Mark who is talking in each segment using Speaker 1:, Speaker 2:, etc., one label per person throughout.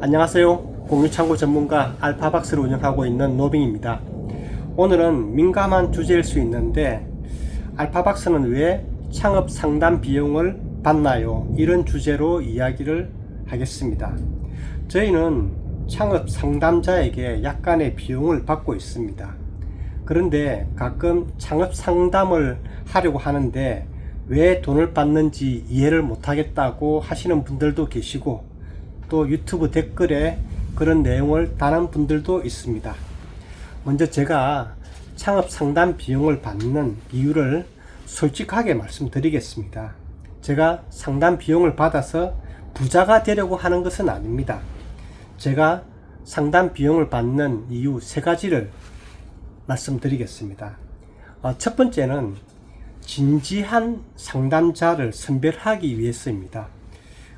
Speaker 1: 안녕하세요. 공유창고 전문가 알파박스를 운영하고 있는 노빙입니다. 오늘은 민감한 주제일 수 있는데 알파박스는 왜 창업 상담 비용을 받나요? 이런 주제로 이야기를 하겠습니다. 저희는 창업 상담자에게 약간의 비용을 받고 있습니다. 그런데 가끔 창업 상담을 하려고 하는데 왜 돈을 받는지 이해를 못하겠다고 하시는 분들도 계시고 또 유튜브 댓글에 그런 내용을 다는 분들도 있습니다. 먼저 제가 창업 상담 비용을 받는 이유를 솔직하게 말씀드리겠습니다. 제가 상담 비용을 받아서 부자가 되려고 하는 것은 아닙니다. 제가 상담 비용을 받는 이유 세 가지를 말씀드리겠습니다. 어, 첫 번째는 진지한 상담자를 선별하기 위해서입니다.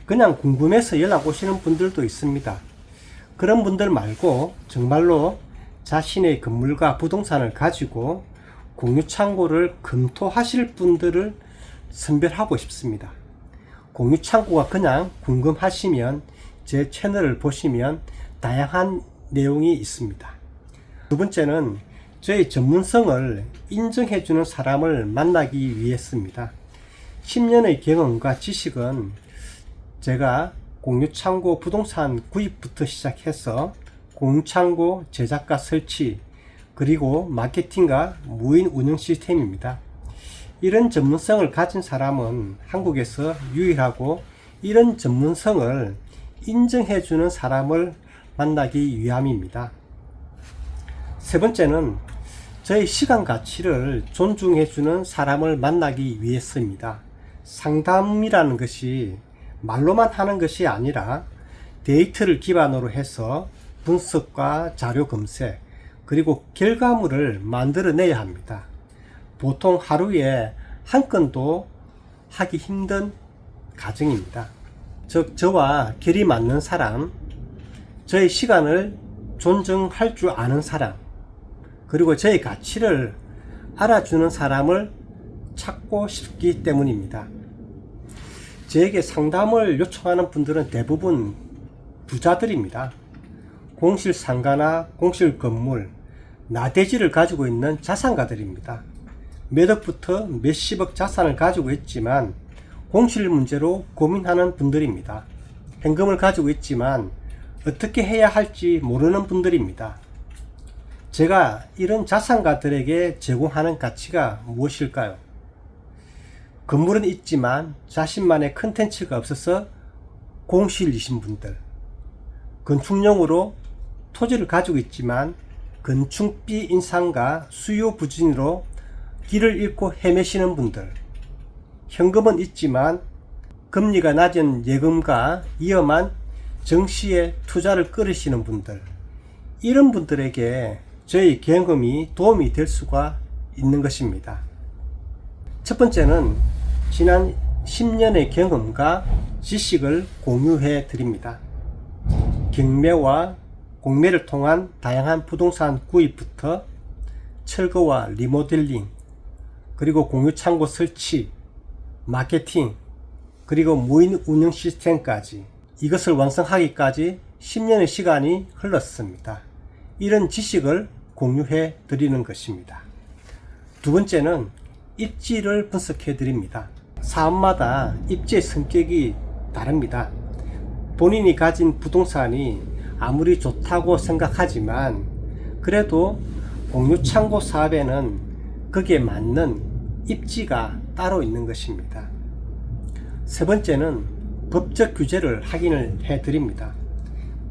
Speaker 1: 그냥 궁금해서 연락 오시는 분들도 있습니다. 그런 분들 말고 정말로 자신의 건물과 부동산을 가지고 공유 창고를 검토하실 분들을 선별하고 싶습니다. 공유 창고가 그냥 궁금하시면 제 채널을 보시면 다양한 내용이 있습니다. 두 번째는 저의 전문성을 인정해주는 사람을 만나기 위해서입니다. 10년의 경험과 지식은 제가 공유창고 부동산 구입부터 시작해서 공유창고 제작과 설치, 그리고 마케팅과 무인 운영 시스템입니다. 이런 전문성을 가진 사람은 한국에서 유일하고 이런 전문성을 인정해주는 사람을 만나기 위함입니다. 세 번째는 저의 시간 가치를 존중해주는 사람을 만나기 위해서입니다. 상담이라는 것이 말로만 하는 것이 아니라 데이터를 기반으로 해서 분석과 자료 검색, 그리고 결과물을 만들어내야 합니다. 보통 하루에 한 건도 하기 힘든 가정입니다. 즉, 저와 결이 맞는 사람, 저의 시간을 존중할 줄 아는 사람, 그리고 저의 가치를 알아주는 사람을 찾고 싶기 때문입니다. 저에게 상담을 요청하는 분들은 대부분 부자들입니다. 공실 상가나 공실 건물, 나대지를 가지고 있는 자산가들입니다. 몇 억부터 몇십억 자산을 가지고 있지만 공실 문제로 고민하는 분들입니다. 현금을 가지고 있지만 어떻게 해야 할지 모르는 분들입니다. 제가 이런 자산가들에게 제공하는 가치가 무엇일까요? 건물은 있지만 자신만의 컨텐츠가 없어서 공실이신 분들, 건축용으로 토지를 가지고 있지만 건축비 인상과 수요 부진으로 길을 잃고 헤매시는 분들, 현금은 있지만 금리가 낮은 예금과 위험한 정시에 투자를 끌으시는 분들, 이런 분들에게 저희 경험이 도움이 될 수가 있는 것입니다. 첫 번째는 지난 10년의 경험과 지식을 공유해 드립니다. 경매와 공매를 통한 다양한 부동산 구입부터 철거와 리모델링, 그리고 공유 창고 설치, 마케팅, 그리고 무인 운영 시스템까지 이것을 완성하기까지 10년의 시간이 흘렀습니다. 이런 지식을 공유해 드리는 것입니다. 두 번째는 입지를 분석해 드립니다. 사업마다 입지의 성격이 다릅니다. 본인이 가진 부동산이 아무리 좋다고 생각하지만 그래도 공유 창고 사업에는 거기에 맞는 입지가 따로 있는 것입니다. 세 번째는 법적 규제를 확인을 해 드립니다.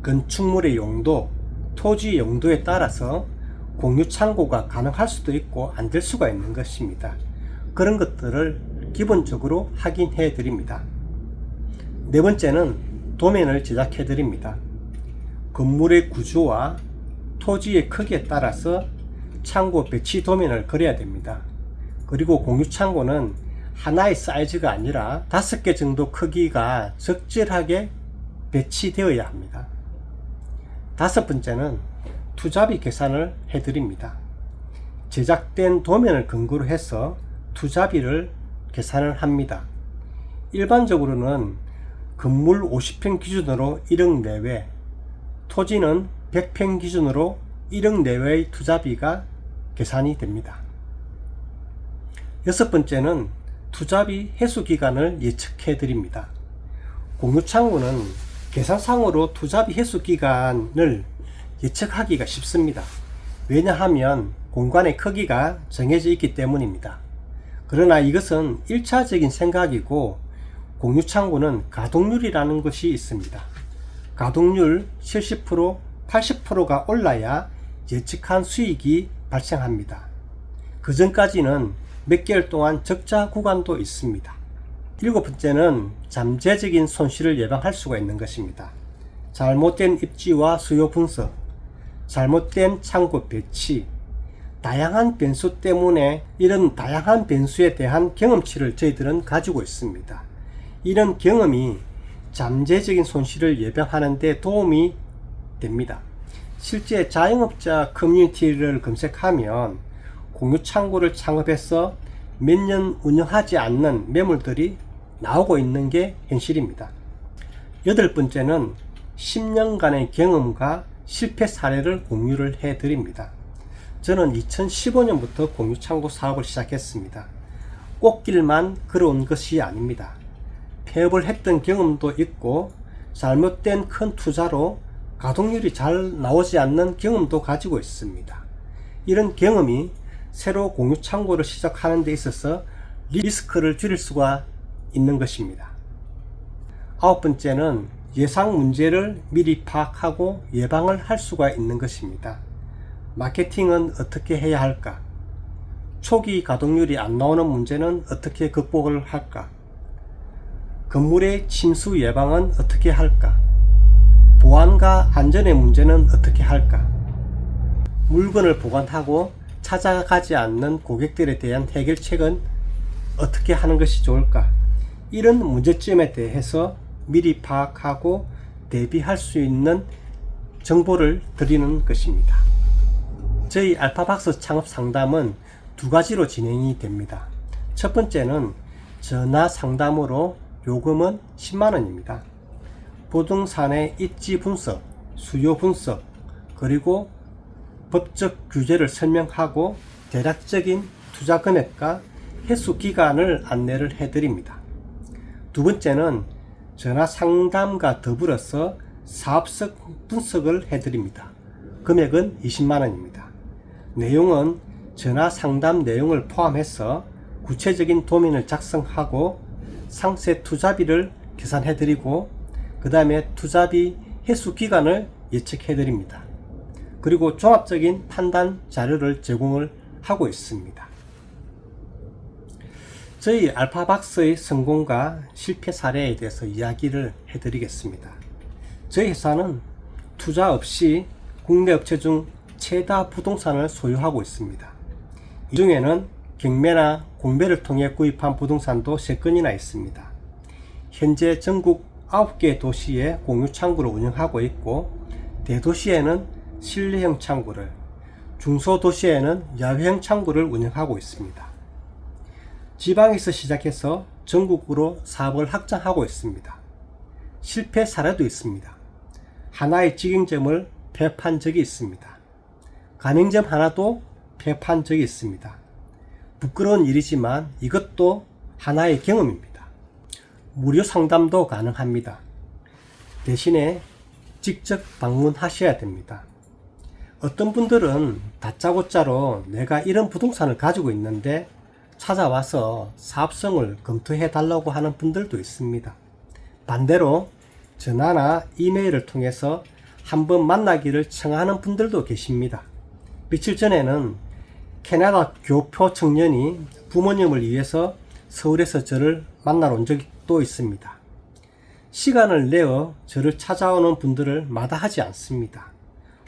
Speaker 1: 건축물의 용도, 토지 용도에 따라서 공유 창고가 가능할 수도 있고 안 될 수가 있는 것입니다. 그런 것들을 기본적으로 확인해 드립니다. 네 번째는 도면을 제작해 드립니다. 건물의 구조와 토지의 크기에 따라서 창고 배치 도면을 그려야 됩니다. 그리고 공유 창고는 하나의 사이즈가 아니라 다섯 개 정도 크기가 적절하게 배치되어야 합니다. 다섯 번째는 투자비 계산을 해드립니다. 제작된 도면을 근거로 해서 투자비를 계산을 합니다. 일반적으로는 건물 50평 기준으로 1억 내외, 토지는 100평 기준으로 1억 내외의 투자비가 계산이 됩니다. 여섯 번째는 투자비 회수 기간을 예측해 드립니다. 공유창구는 계산상으로 투자비 회수 기간을 예측하기가 쉽습니다. 왜냐하면 공간의 크기가 정해져 있기 때문입니다. 그러나 이것은 1차적인 생각이고 공유창구는 가동률이라는 것이 있습니다. 가동률 70%, 80%가 올라야 예측한 수익이 발생합니다. 그 전까지는 몇 개월 동안 적자 구간도 있습니다. 일곱 번째는 잠재적인 손실을 예방할 수가 있는 것입니다. 잘못된 입지와 수요 분석, 잘못된 창고 배치, 다양한 변수 때문에 이런 다양한 변수에 대한 경험치를 저희들은 가지고 있습니다. 이런 경험이 잠재적인 손실을 예방하는 데 도움이 됩니다. 실제 자영업자 커뮤니티를 검색하면 공유 창구를 창업해서 몇 년 운영하지 않는 매물들이 나오고 있는 게 현실입니다. 여덟 번째는 10년간의 경험과 실패 사례를 공유를 해 드립니다. 저는 2015년부터 공유 창고 사업을 시작했습니다. 꽃길만 걸어온 것이 아닙니다. 폐업을 했던 경험도 있고 잘못된 큰 투자로 가동률이 잘 나오지 않는 경험도 가지고 있습니다. 이런 경험이 새로 공유 창고를 시작하는 데 있어서 리스크를 줄일 수가 있는 것입니다. 아홉 번째는 예상 문제를 미리 파악하고 예방을 할 수가 있는 것입니다. 마케팅은 어떻게 해야 할까? 초기 가동률이 안 나오는 문제는 어떻게 극복을 할까? 건물의 침수 예방은 어떻게 할까? 보안과 안전의 문제는 어떻게 할까? 물건을 보관하고 찾아가지 않는 고객들에 대한 해결책은 어떻게 하는 것이 좋을까? 이런 문제점에 대해서 미리 파악하고 대비할 수 있는 정보를 드리는 것입니다. 저희 알파박스 창업 상담은 두 가지로 진행이 됩니다. 첫 번째는 전화 상담으로 요금은 10만원입니다. 부동산의 입지 분석, 수요 분석, 그리고 법적 규제를 설명하고 대략적인 투자 금액과 회수 기간을 안내를 해드립니다. 두 번째는 전화 상담과 더불어서 사업적 분석을 해드립니다. 금액은 20만원입니다. 내용은 전화 상담 내용을 포함해서 구체적인 도면을 작성하고 상세 투자비를 계산해 드리고 그 다음에 투자비 회수 기간을 예측해 드립니다. 그리고 종합적인 판단 자료를 제공을 하고 있습니다. 저희 알파박스의 성공과 실패 사례에 대해서 이야기를 해드리겠습니다. 저희 회사는 투자 없이 국내 업체 중 최다 부동산을 소유하고 있습니다. 이 중에는 경매나 공매를 통해 구입한 부동산도 3건이나 있습니다. 현재 전국 9개 도시에 공유 창구를 운영하고 있고 대도시에는 실내형 창구를 중소도시에는 야외형 창구를 운영하고 있습니다. 지방에서 시작해서 전국으로 사업을 확장하고 있습니다. 실패 사례도 있습니다. 하나의 직영점을 폐업한 적이 있습니다. 가맹점 하나도 폐업한 적이 있습니다. 부끄러운 일이지만 이것도 하나의 경험입니다. 무료 상담도 가능합니다. 대신에 직접 방문하셔야 됩니다. 어떤 분들은 다짜고짜로 내가 이런 부동산을 가지고 있는데 찾아와서 사업성을 검토해 달라고 하는 분들도 있습니다. 반대로 전화나 이메일을 통해서 한번 만나기를 청하는 분들도 계십니다. 며칠 전에는 캐나다 교포 청년이 부모님을 위해서 서울에서 저를 만나러 온 적이 또 있습니다. 시간을 내어 저를 찾아오는 분들을 마다하지 않습니다.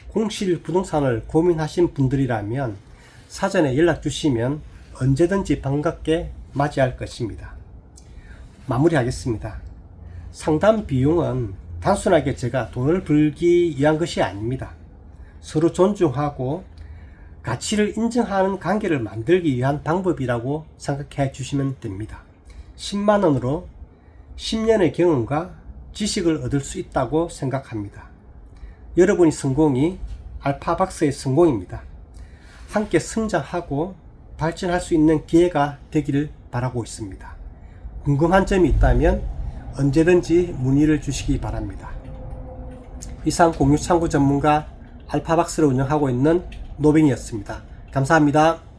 Speaker 1: 공실 부동산을 고민하신 분들이라면 사전에 연락 주시면 언제든지 반갑게 맞이할 것입니다. 마무리하겠습니다. 상담 비용은 단순하게 제가 돈을 벌기 위한 것이 아닙니다. 서로 존중하고 가치를 인정하는 관계를 만들기 위한 방법이라고 생각해 주시면 됩니다. 10만원으로 10년의 경험과 지식을 얻을 수 있다고 생각합니다. 여러분의 성공이 알파박스의 성공입니다. 함께 성장하고 발전할 수 있는 기회가 되기를 바라고 있습니다. 궁금한 점이 있다면 언제든지 문의를 주시기 바랍니다. 이상 공유 창구 전문가 알파박스를 운영하고 있는 노뱅이었습니다. 감사합니다.